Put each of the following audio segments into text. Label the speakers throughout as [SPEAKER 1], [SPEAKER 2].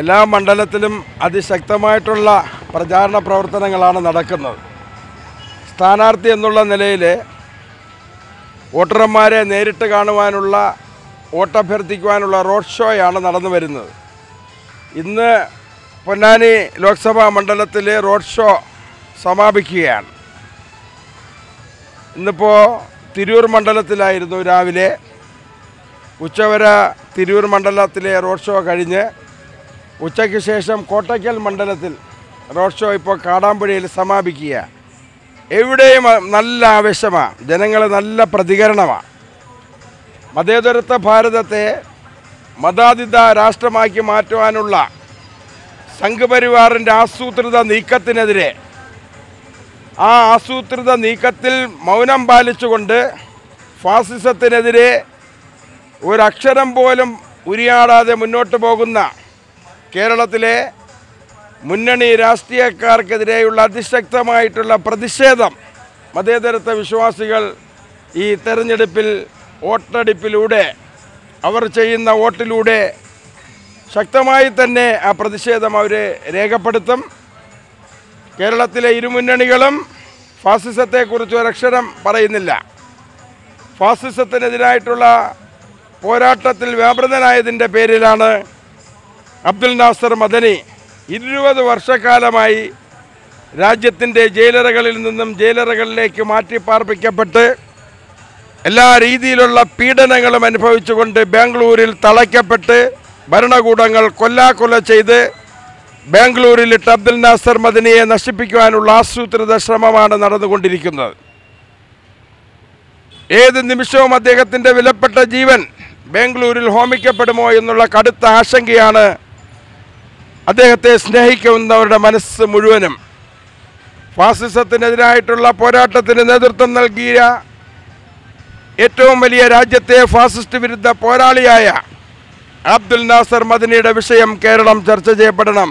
[SPEAKER 1] എല്ലാ മണ്ഡലത്തിലും അതിശക്തമായിട്ടുള്ള പ്രചാരണ പ്രവർത്തനങ്ങളാണ് നടക്കുന്നത്. സ്ഥാനാർത്ഥി എന്നുള്ള നിലയിൽ വോട്ടർമാരെ നേരിട്ട് കാണുവാനുള്ള വോട്ടഭ്യർത്ഥിക്കുവാനുള്ള റോഡ് ഷോയാണ് നടന്നു വരുന്നത്. ഇന്ന് പൊന്നാനി ലോക്സഭാ മണ്ഡലത്തിലെ റോഡ് ഷോ സമാപിക്കുകയാണ്. ഇന്നിപ്പോൾ തിരൂർ മണ്ഡലത്തിലായിരുന്നു രാവിലെ ഉച്ചവരെ തിരൂർ മണ്ഡലത്തിലെ റോഡ് ഷോ കഴിഞ്ഞ് ഉച്ചയ്ക്ക് ശേഷം കോട്ടയ്ക്കൽ മണ്ഡലത്തിൽ റോഡ് ഷോ ഇപ്പോൾ കാടാമ്പുഴയിൽ സമാപിക്കുക. എവിടെയും നല്ല ആവേശമാണ് ജനങ്ങൾ നല്ല പ്രതികരണമാണ് മതേതരത്വ ഭാരതത്തെ മതാതിഥ രാഷ്ട്രമാക്കി മാറ്റുവാനുള്ള സംഘപരിവാറിന്റെ ആസൂത്രിത നീക്കത്തിനെതിരെ ആ ആസൂത്രിത നീക്കത്തിൽ മൗനം പാലിച്ചുകൊണ്ട് ഫാസിസത്തിനെതിരെ ഒരക്ഷരം പോലും ഉരിയാടാതെ മുന്നോട്ട് പോകുന്ന കേരളത്തിലെ മുന്നണി രാഷ്ട്രീയക്കാർക്കെതിരെയുള്ള അതിശക്തമായിട്ടുള്ള പ്രതിഷേധം മതേതരത്വ വിശ്വാസികൾ ഈ തെരഞ്ഞെടുപ്പിൽ വോട്ടെടുപ്പിലൂടെ അവർ ചെയ്യുന്ന വോട്ടിലൂടെ ശക്തമായി തന്നെ ആ പ്രതിഷേധം അവർ രേഖപ്പെടുത്തും. കേരളത്തിലെ ഇരുമുന്നണികളും ഫാസിസത്തെക്കുറിച്ച് ഒരക്ഷരം പറയുന്നില്ല. ഫാസിസത്തിനെതിരായിട്ടുള്ള പോരാട്ടത്തിൽ വ്യാപൃതനായതിന്റെ പേരിലാണ് അബ്ദുൽ നാസർ മദനി ഇരുപത് വർഷക്കാലമായി രാജ്യത്തിന്റെ ജയിലറകളിൽ നിന്നും ജയിലറകളിലേക്ക് മാറ്റി പാർപ്പിക്കപ്പെട്ട് എല്ലാ രീതിയിലുള്ള പീഡനങ്ങളും അനുഭവിച്ചുകൊണ്ട് ബാംഗ്ലൂരിൽ തളയ്ക്കപ്പെട്ട് ഭരണകൂടങ്ങൾ കൊല്ലാക്കൊല ചെയ്ത് ബാംഗ്ലൂരിലിട്ട് അബ്ദുൽ നാസർ മദനിയെ നശിപ്പിക്കുവാനുള്ള ആസൂത്രിത ശ്രമമാണ് നടന്നുകൊണ്ടിരിക്കുന്നത്. ഏത് നിമിഷവും അദ്ദേഹത്തിന്റെ വിലപ്പെട്ട ജീവൻ ബാംഗ്ലൂരിൽ ഹോമിക്കപ്പെടുമോ എന്നുള്ള കടുത്ത ആശങ്കയാണ് അദ്ദേഹത്തെ സ്നേഹിക്കുന്നവരുടെ മനസ്സ് മുഴുവനും. ഫാസിസത്തിനെതിരായിട്ടുള്ള പോരാട്ടത്തിന് നേതൃത്വം നൽകിയ ഏറ്റവും വലിയ രാജ്യത്തെ ഫാസിസ്റ്റ് വിരുദ്ധ പോരാളിയായ അബ്ദുൽ നാസർ മദിനിയുടെ വിഷയം കേരളം ചർച്ച ചെയ്യപ്പെടണം.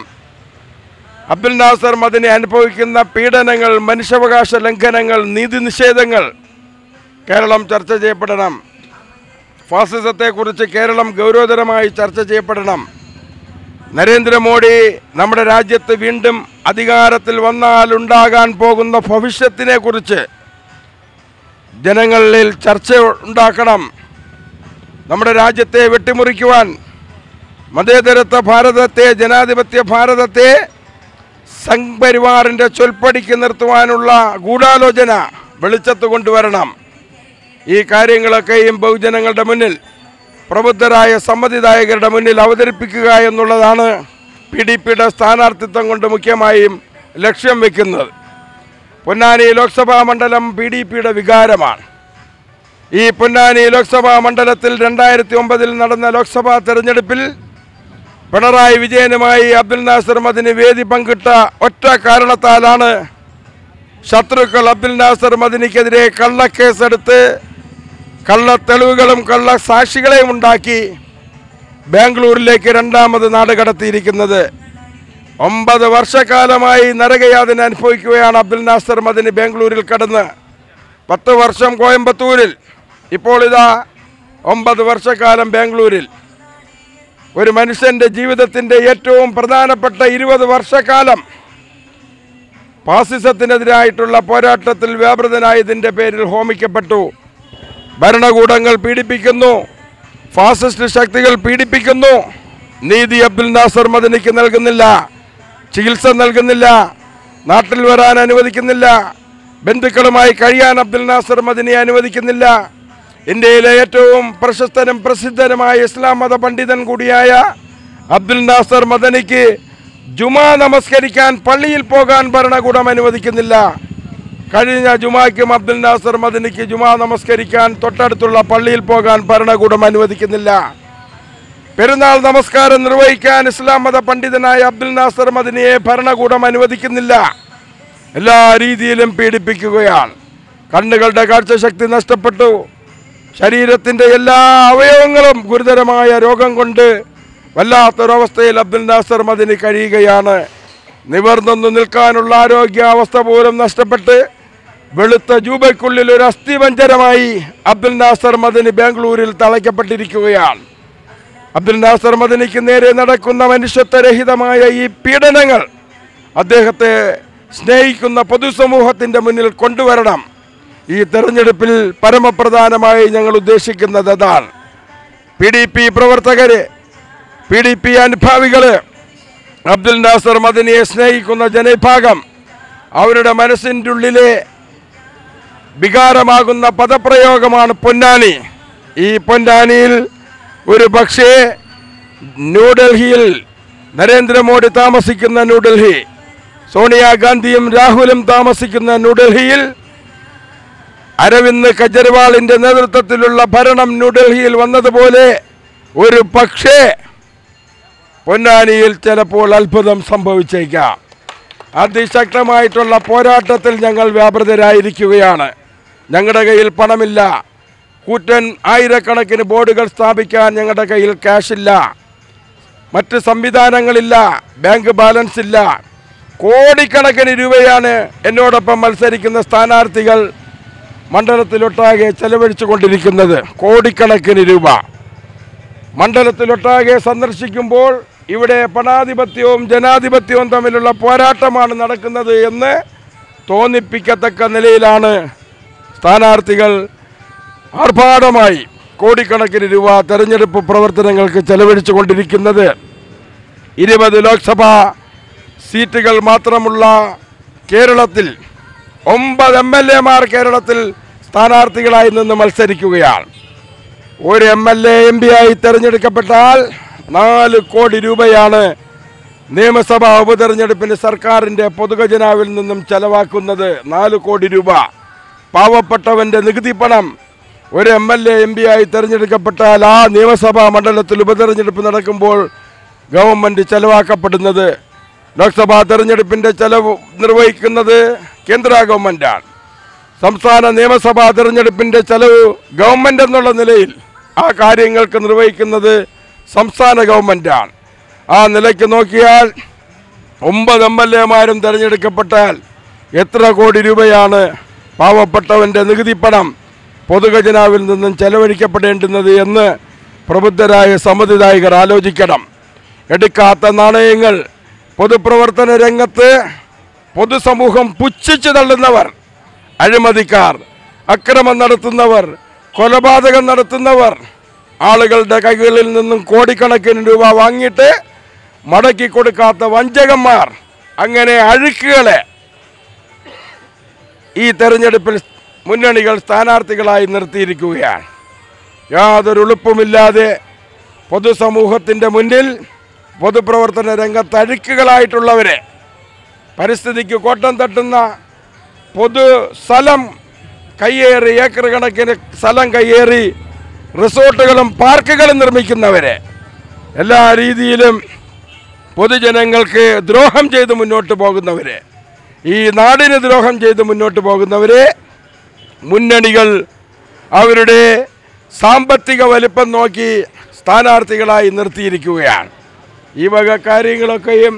[SPEAKER 1] അബ്ദുൽ നാസർ മദിനി അനുഭവിക്കുന്ന പീഡനങ്ങൾ മനുഷ്യാവകാശ ലംഘനങ്ങൾ നീതി നിഷേധങ്ങൾ കേരളം ചർച്ച ചെയ്യപ്പെടണം. ഫാസിസത്തെക്കുറിച്ച് കേരളം ഗൗരവതരമായി ചർച്ച ചെയ്യപ്പെടണം. നരേന്ദ്രമോദി നമ്മുടെ രാജ്യത്ത് വീണ്ടും അധികാരത്തിൽ വന്നാൽ ഉണ്ടാകാൻ പോകുന്ന ഭവിഷ്യത്തിനെ കുറിച്ച് ജനങ്ങളിൽ ചർച്ച ഉണ്ടാക്കണം. നമ്മുടെ രാജ്യത്തെ വെട്ടിമുറിക്കുവാൻ മതേതരത്വ ഭാരതത്തെ ജനാധിപത്യ ഭാരതത്തെ സംഘപരിവാറിന്റെ ചൊൽപ്പടിക്ക് നിർത്തുവാനുള്ള ഗൂഢാലോചന വെളിച്ചത്ത് കൊണ്ടുവരണം. ഈ കാര്യങ്ങളൊക്കെയും ബഹുജനങ്ങളുടെ മുന്നിൽ പ്രബുദ്ധരായ സമ്മതിദായകരുടെ മുന്നിൽ അവതരിപ്പിക്കുക എന്നുള്ളതാണ് പി ഡി പിയുടെ സ്ഥാനാർത്ഥിത്വം കൊണ്ട് മുഖ്യമായും ലക്ഷ്യം വെക്കുന്നത്. പൊന്നാനി ലോക്സഭാ മണ്ഡലം പി ഡി പിയുടെ വികാരമാണ്. ഈ പൊന്നാനി ലോക്സഭാ മണ്ഡലത്തിൽ രണ്ടായിരത്തി ഒമ്പതിൽ നടന്ന ലോക്സഭാ തെരഞ്ഞെടുപ്പിൽ പിണറായി വിജയനുമായി അബ്ദുൽ നാസർ മദിന് വേദി പങ്കിട്ട ഒറ്റ കാരണത്താലാണ് ശത്രുക്കൾ അബ്ദുൽ നാസർ മദിനിക്കെതിരെ കള്ളക്കേസെടുത്ത് കള്ള തെളിവുകളും കള്ള സാക്ഷികളെയും ഉണ്ടാക്കി ബാംഗ്ലൂരിലേക്ക് രണ്ടാമത് നാട് കടത്തിയിരിക്കുന്നത്. ഒമ്പത് വർഷക്കാലമായി നരകയാതന അനുഭവിക്കുകയാണ് അബ്ദുൽ നാസർ മദിനി ബാംഗ്ലൂരിൽ കടന്ന്. പത്ത് വർഷം കോയമ്പത്തൂരിൽ. ഇപ്പോൾ ഇതാ ഒമ്പത് വർഷക്കാലം ബാംഗ്ലൂരിൽ. ഒരു മനുഷ്യന്റെ ജീവിതത്തിന്റെ ഏറ്റവും പ്രധാനപ്പെട്ട ഇരുപത് വർഷക്കാലം. ഫാസിസത്തിനെതിരായിട്ടുള്ള പോരാട്ടത്തിൽ വ്യാപൃതനായതിന്റെ പേരിൽ ഹോമിക്കപ്പെട്ടു. ഭരണകൂടങ്ങൾ പീഡിപ്പിക്കുന്നു. ഫാസിസ്റ്റ് ശക്തികൾ പീഡിപ്പിക്കുന്നു. നീതി അബ്ദുൽ നാസർ മദനിക്ക് നൽകുന്നില്ല. ചികിത്സ നൽകുന്നില്ല. നാട്ടിൽ വരാൻ അനുവദിക്കുന്നില്ല. ബന്ധുക്കളുമായി കഴിയാൻ അബ്ദുൽ നാസർ മദനിയെ അനുവദിക്കുന്നില്ല. ഇന്ത്യയിലെ ഏറ്റവും പ്രശസ്തനും പ്രസിദ്ധനുമായ ഇസ്ലാം മത പണ്ഡിതൻ കൂടിയായ അബ്ദുൽ നാസർ മദനിക്ക് ജുമാ നമസ്കരിക്കാൻ പള്ളിയിൽ പോകാൻ ഭരണകൂടം അനുവദിക്കുന്നില്ല. കഴിഞ്ഞ ജുമാക്കും അബ്ദുൽ നാസർ മദനിക്ക് ജുമാ നമസ്കരിക്കാൻ തൊട്ടടുത്തുള്ള പള്ളിയിൽ പോകാൻ ഭരണകൂടം അനുവദിക്കുന്നില്ല. പെരുന്നാൾ നമസ്കാരം നിർവഹിക്കാൻ ഇസ്ലാം മത പണ്ഡിതനായ അബ്ദുൽ നാസർ മദനിയെ ഭരണകൂടം അനുവദിക്കുന്നില്ല. എല്ലാ രീതിയിലും പീഡിപ്പിക്കുകയാണ്. കണ്ണുകളുടെ കാഴ്ചശക്തി നഷ്ടപ്പെട്ടു. ശരീരത്തിന്റെ എല്ലാ അവയവങ്ങളും ഗുരുതരമായ രോഗം കൊണ്ട് വല്ലാത്തൊരവസ്ഥയിൽ അബ്ദുൽ നാസർ മദിനി കഴിയുകയാണ്. നിവർന്നൊന്നു നിൽക്കാനുള്ള ആരോഗ്യാവസ്ഥ പോലും നഷ്ടപ്പെട്ട് വെളുത്ത ജൂബയ്ക്കുള്ളിൽ ഒരു അസ്ഥിപഞ്ചരമായി അബ്ദുൽ നാസർ മദനി ബാംഗ്ലൂരിൽ തളയ്ക്കപ്പെട്ടിരിക്കുകയാണ്. അബ്ദുൽ നാസർ മദനിക്ക് നേരെ നടക്കുന്ന മനുഷ്യത്വരഹിതമായ ഈ പീഡനങ്ങൾ അദ്ദേഹത്തെ സ്നേഹിക്കുന്ന പൊതുസമൂഹത്തിന്റെ മുന്നിൽ കൊണ്ടുവരണം. ഈ തെരഞ്ഞെടുപ്പിൽ പരമപ്രധാനമായി ഞങ്ങൾ ഉദ്ദേശിക്കുന്നത് അതാണ്. പി ഡി പി പ്രവർത്തകര് പി ഡി പി അനുഭാവികൾ അബ്ദുൽ നാസർ മദനിയെ സ്നേഹിക്കുന്ന ജനവിഭാഗം അവരുടെ മനസ്സിന്റെ ഉള്ളിലെ വികാരമാകുന്ന പദപ്രയോഗമാണ് പൊന്നാനി. ഈ പൊന്നാനിയിൽ ഒരു പക്ഷേ ന്യൂഡൽഹിയിൽ നരേന്ദ്രമോദി താമസിക്കുന്ന ന്യൂഡൽഹി സോണിയാഗാന്ധിയും രാഹുലും താമസിക്കുന്ന ന്യൂഡൽഹിയിൽ അരവിന്ദ് കെജ്രിവാളിന്റെ നേതൃത്വത്തിലുള്ള ഭരണം ന്യൂഡൽഹിയിൽ വന്നതുപോലെ ഒരു പക്ഷേ പൊന്നാനിയിൽ ചിലപ്പോൾ അത്ഭുതം സംഭവിച്ചേക്കാം. അതിശക്തമായിട്ടുള്ള പോരാട്ടത്തിൽ ഞങ്ങൾ വ്യാപൃതരായിരിക്കുകയാണ്. ഞങ്ങളുടെ കയ്യിൽ പണമില്ല. കൂറ്റൻ ആയിരക്കണക്കിന് ബോർഡുകൾ സ്ഥാപിക്കാൻ ഞങ്ങളുടെ കയ്യിൽ ക്യാഷില്ല. മറ്റ് സംവിധാനങ്ങളില്ല. ബാങ്ക് ബാലൻസ് ഇല്ല. കോടിക്കണക്കിന് രൂപയാണ് എന്നോടൊപ്പം മത്സരിക്കുന്ന സ്ഥാനാർത്ഥികൾ മണ്ഡലത്തിലൊട്ടാകെ ചെലവഴിച്ചു കൊണ്ടിരിക്കുന്നത് കോടിക്കണക്കിന് രൂപ. മണ്ഡലത്തിലൊട്ടാകെ സന്ദർശിക്കുമ്പോൾ ഇവിടെ പണാധിപത്യവും ജനാധിപത്യവും തമ്മിലുള്ള പോരാട്ടമാണ് നടക്കുന്നത് എന്ന് തോന്നിപ്പിക്കത്തക്ക നിലയിലാണ് സ്ഥാനാർത്ഥികൾ ആർഭാടമായി കോടിക്കണക്കിന് രൂപ തെരഞ്ഞെടുപ്പ് പ്രവർത്തനങ്ങൾക്ക് ചെലവഴിച്ചു കൊണ്ടിരിക്കുന്നത് ഇരുപത് ലോക്സഭാ സീറ്റുകൾ മാത്രമുള്ള കേരളത്തിൽ ഒമ്പത് എം എൽ എമാർ കേരളത്തിൽ സ്ഥാനാർത്ഥികളായി നിന്ന് മത്സരിക്കുകയാണ്. ഒരു M L A M P ആയി തെരഞ്ഞെടുക്കപ്പെട്ടാൽ നാല് കോടി രൂപയാണ് നിയമസഭാ ഉപതെരഞ്ഞെടുപ്പിന് സർക്കാരിന്റെ പൊതുഖജനാവിൽ നിന്നും ചെലവാക്കുന്നത് നാല് കോടി രൂപ. പാവപ്പെട്ടവന്റെ നികുതി പണം ഒരു M L A M P ആയി തിരഞ്ഞെടുക്കപ്പെട്ടാൽ ആ നിയമസഭാ മണ്ഡലത്തിൽ ഉപതെരഞ്ഞെടുപ്പ് നടക്കുമ്പോൾ ഗവൺമെന്റ് ചെലവാക്കപ്പെടുന്നത് ലോക്സഭാ തെരഞ്ഞെടുപ്പിന്റെ ചെലവ് നിർവഹിക്കുന്നത് കേന്ദ്ര ഗവൺമെന്റാണ് സംസ്ഥാന നിയമസഭാ തെരഞ്ഞെടുപ്പിന്റെ ചെലവ് ഗവൺമെന്റ് എന്നുള്ള നിലയിൽ ആ കാര്യങ്ങൾക്ക് നിർവഹിക്കുന്നത് സംസ്ഥാന ഗവൺമെന്റാണ് ആ നിലയ്ക്ക് നോക്കിയാൽ ഒമ്പത് എം എൽ എമാരും തിരഞ്ഞെടുക്കപ്പെട്ടാൽ എത്ര കോടി രൂപയാണ് പാവപ്പെട്ടവന്റെ നികുതി പണം പൊതുഖജനാവിൽ നിന്നും ചെലവഴിക്കപ്പെടേണ്ടുന്നത് എന്ന് പ്രബുദ്ധരായ സമ്മതിദായകർ ആലോചിക്കണം. എടുക്കാത്ത നാണയങ്ങൾ പൊതുപ്രവർത്തന രംഗത്ത് പൊതുസമൂഹം പുച്ഛിച്ചു തള്ളുന്നവർ അഴിമതിക്കാർ അക്രമം നടത്തുന്നവർ കൊലപാതകം നടത്തുന്നവർ ആളുകളുടെ കൈകളിൽ നിന്നും കോടിക്കണക്കിന് രൂപ വാങ്ങിയിട്ട് മടക്കി കൊടുക്കാത്ത വഞ്ചകന്മാർ അങ്ങനെ അഴുക്കുകളെ ഈ തെരഞ്ഞെടുപ്പിൽ മുന്നണികൾ സ്ഥാനാർത്ഥികളായി നിർത്തിയിരിക്കുകയാണ്. യാതൊരു ഉളുപ്പുമില്ലാതെ പൊതുസമൂഹത്തിന്റെ മുന്നിൽ പൊതുപ്രവർത്തന രംഗത്ത് അഴുക്കുകളായിട്ടുള്ളവരെ പരിസ്ഥിതിക്ക് കോട്ടം തട്ടുന്ന പൊതു സ്ഥലം കയ്യേറി ഏക്കർ കണക്കിന് സ്ഥലം കയ്യേറി റിസോർട്ടുകളും പാർക്കുകളും നിർമ്മിക്കുന്നവരെ എല്ലാ രീതിയിലും പൊതുജനങ്ങൾക്ക് ദ്രോഹം ചെയ്ത് മുന്നോട്ട് പോകുന്നവരെ ഈ നാടിന് ദ്രോഹം ചെയ്ത് മുന്നോട്ട് പോകുന്നവരെ മുന്നണികൾ അവരുടെ സാമ്പത്തിക വലിപ്പം നോക്കി സ്ഥാനാർത്ഥികളായി നിർത്തിയിരിക്കുകയാണ്. ഈ വക കാര്യങ്ങളൊക്കെയും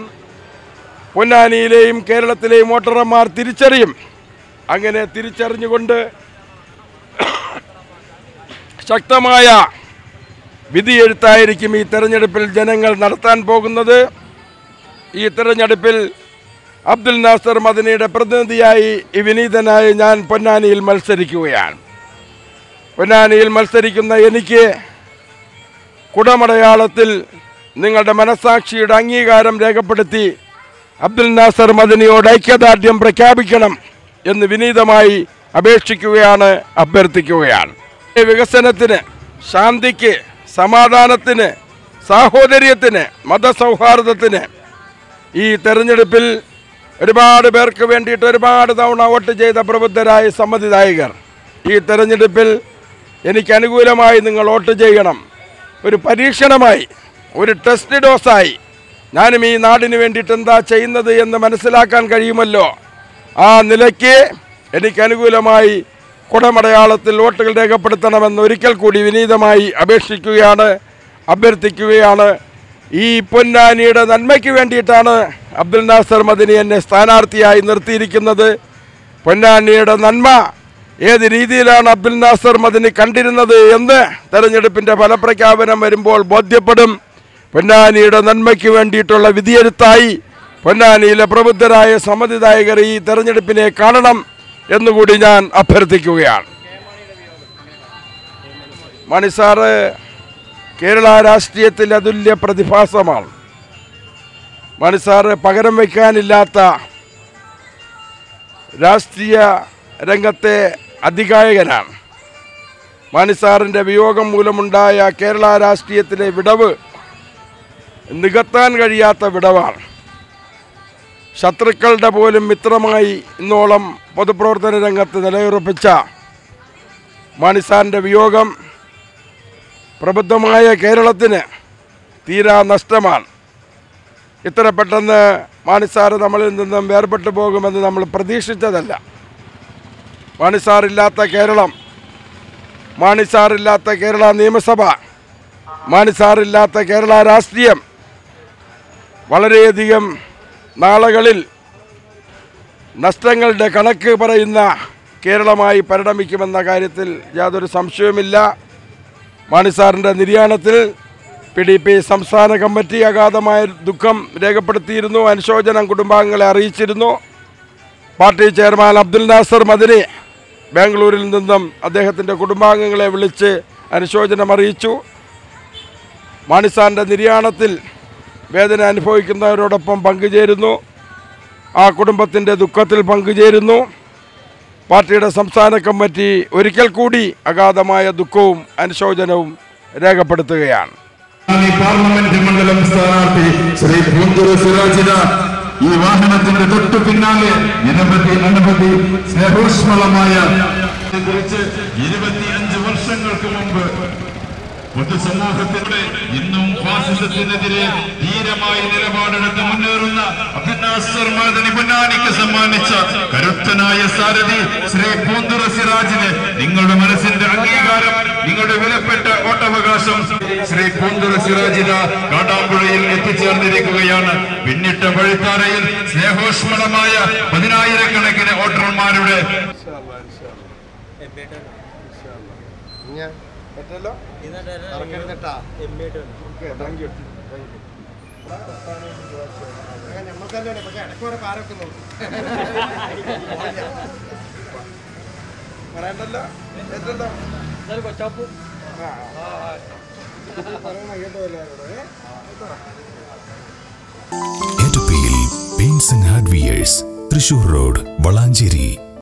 [SPEAKER 1] പൊന്നാനിയിലെയും കേരളത്തിലെയും വോട്ടർമാർ തിരിച്ചറിയും. അങ്ങനെ തിരിച്ചറിഞ്ഞുകൊണ്ട് ശക്തമായ വിധിയെഴുത്തായിരിക്കും ഈ തെരഞ്ഞെടുപ്പിൽ ജനങ്ങൾ നടത്താൻ പോകുന്നത്. ഈ തെരഞ്ഞെടുപ്പിൽ അബ്ദുൽ നാസർ മദനിയുടെ പ്രതിനിധിയായി വിനീതനായി ഞാൻ പൊന്നാനിയിൽ മത്സരിക്കുകയാണ്. പൊന്നാനിയിൽ മത്സരിക്കുന്ന എനിക്ക് കുടമടയാളത്തിൽ നിങ്ങളുടെ മനസാക്ഷിയുടെ അംഗീകാരം രേഖപ്പെടുത്തി അബ്ദുൽ നാസർ മദനിയോട് ഐക്യദാർഢ്യം പ്രഖ്യാപിക്കണം എന്ന് വിനീതമായി അപേക്ഷിക്കുകയാണ് അഭ്യർത്ഥിക്കുകയാണ്. വികസനത്തിന് ശാന്തിക്ക് സമാധാനത്തിന് സാഹോദര്യത്തിന് മതസൗഹാർദ്ദത്തിന് ഈ തെരഞ്ഞെടുപ്പിൽ ഒരുപാട് പേർക്ക് വേണ്ടിയിട്ട് ഒരുപാട് തവണ വോട്ട് ചെയ്ത പ്രബുദ്ധരായ സമ്മതിദായകർ ഈ തെരഞ്ഞെടുപ്പിൽ എനിക്ക് അനുകൂലമായി നിങ്ങൾ വോട്ട് ചെയ്യണം. ഒരു പരീക്ഷണമായി ഒരു ടെസ്റ്റ് ഡോസായി. ഞാനും ഈ നാടിന് വേണ്ടിയിട്ട് എന്താ ചെയ്യുന്നത് എന്ന് മനസ്സിലാക്കാൻ കഴിയുമല്ലോ? ആ നിലയ്ക്ക് എനിക്ക് അനുകൂലമായി കുടമടയാളത്തിൽ വോട്ടുകൾ രേഖപ്പെടുത്തണമെന്ന് ഒരിക്കൽ കൂടി വിനീതമായി അപേക്ഷിക്കുകയാണ് അഭ്യർത്ഥിക്കുകയാണ്. ഈ പൊന്നാനിയുടെ നന്മയ്ക്ക് വേണ്ടിയിട്ടാണ് അബ്ദുൽ നാസർ മദിനി എന്നെ സ്ഥാനാർത്ഥിയായി നിർത്തിയിരിക്കുന്നത് പൊന്നാനിയുടെ നന്മ. ഏത് രീതിയിലാണ് അബ്ദുൽ നാസർ മദിനി കണ്ടിരുന്നത് എന്ന് തെരഞ്ഞെടുപ്പിന്റെ ഫലപ്രഖ്യാപനം വരുമ്പോൾ ബോധ്യപ്പെടും. പൊന്നാനിയുടെ നന്മയ്ക്ക് വേണ്ടിയിട്ടുള്ള വിധിയെഴുത്തായി പൊന്നാനിയിലെ പ്രബുദ്ധരായ സമ്മതിദായകർ ഈ തെരഞ്ഞെടുപ്പിനെ കാണണം എന്നുകൂടി ഞാൻ അഭ്യർത്ഥിക്കുകയാണ്. മണിസാറ് കേരള രാഷ്ട്രീയത്തിൽ അതുല്യ പ്രതിഭാസമാണ്. മണിസാറ് പകരം വയ്ക്കാനില്ലാത്ത രാഷ്ട്രീയ രംഗത്തെ അധികായകനാണ്. മണിസാറിന്റെ വിയോഗം മൂലമുണ്ടായ കേരള രാഷ്ട്രീയത്തിലെ വിടവ് നികത്താൻ കഴിയാത്ത വിടവാണ്. ശത്രുക്കളുടെ പോലും മിത്രമായി ഇന്നോളം പൊതുപ്രവർത്തന രംഗത്ത് നിലയുറപ്പിച്ച മാണിസാറിന്റെ വിയോഗം പ്രബുദ്ധമായ കേരളത്തിന് തീരാ നഷ്ടമാണ്. ഇത്ര പെട്ടെന്ന് മാണിസാറ് നമ്മളിൽ നിന്നും വേർപെട്ടു പോകുമെന്ന് നമ്മൾ പ്രതീക്ഷിച്ചതല്ല. മാണിസാറില്ലാത്ത കേരളം മാണിസാറില്ലാത്ത കേരള നിയമസഭ മാണിസാറില്ലാത്ത കേരള രാഷ്ട്രീയം വളരെയധികം നാളുകളിൽ നഷ്ടങ്ങളുടെ കണക്ക് പറയുന്ന കേരളമായി പരിണമിക്കുമെന്ന കാര്യത്തിൽ യാതൊരു സംശയവുമില്ല. മാണിസാറിന്റെ നിര്യാണത്തിൽ പി ഡി പി സംസ്ഥാന കമ്മിറ്റി അഗാധമായ ദുഃഖം രേഖപ്പെടുത്തിയിരുന്നു അനുശോചനം കുടുംബാംഗങ്ങളെ അറിയിച്ചിരുന്നു. പാർട്ടി ചെയർമാൻ അബ്ദുൽ നാസർ മദിനി ബാംഗ്ലൂരിൽ നിന്നും അദ്ദേഹത്തിന്റെ കുടുംബാംഗങ്ങളെ വിളിച്ച് അനുശോചനം അറിയിച്ചു. മാണിസാറിന്റെ നിര്യാണത്തിൽ വേദന അനുഭവിക്കുന്നവരോടൊപ്പം പങ്കുചേരുന്നു. ആ കുടുംബത്തിന്റെ ദുഃഖത്തിൽ പങ്കുചേരുന്നു. പാർട്ടിയുടെ സംസ്ഥാന കമ്മിറ്റി ഒരിക്കൽ കൂടി അഗാധമായ ദുഃഖവും അനുശോചനവും രേഖപ്പെടുത്തുകയാണ്.
[SPEAKER 2] പാർലമെന്റ് മണ്ഡലം സ്ഥാനാർത്ഥി ശ്രീ പൂന്തൂർ സിറാജിന ഈ വാഹനത്തിന്റെ തൊട്ടു പിന്നാലെ നിരവധി അനവധി സ്നേഹോഷ്മളമായ കുറിച്ച് ഇരുപത്തിയഞ്ച് വർഷങ്ങൾക്ക് മുമ്പ് പൊതുസമൂഹത്തിന്റെ ഇന്നും ഫാസിസത്തിനെതിരെ ധീരമായി നിലപാടെടുത്ത് മുന്നേറുന്ന അഭിനാസർ പൊന്നാനിക്ക് സമ്മാനിച്ച കരുത്തനായ സാരഥി ശ്രീ പൂന്തുറ സിറാജിന് നിങ്ങളുടെ മനസ്സിന്റെ അംഗീകാരം നിങ്ങളുടെ വിലപ്പെട്ട വോട്ടവകാശം ശ്രീ പൂന്തുറ സിറാജിന കാടാമ്പുഴയിൽ എത്തിച്ചേർന്നിരിക്കുകയാണ്. പിന്നിട്ട വഴിത്താരയിൽ സ്നേഹോഷ്മളമായ പതിനായിരക്കണക്കിന് വോട്ടർമാരുടെ
[SPEAKER 3] ആൻഡ് ഹാർഡ്വിയേഴ്സ് തൃശൂർ റോഡ് വളാഞ്ചേരി.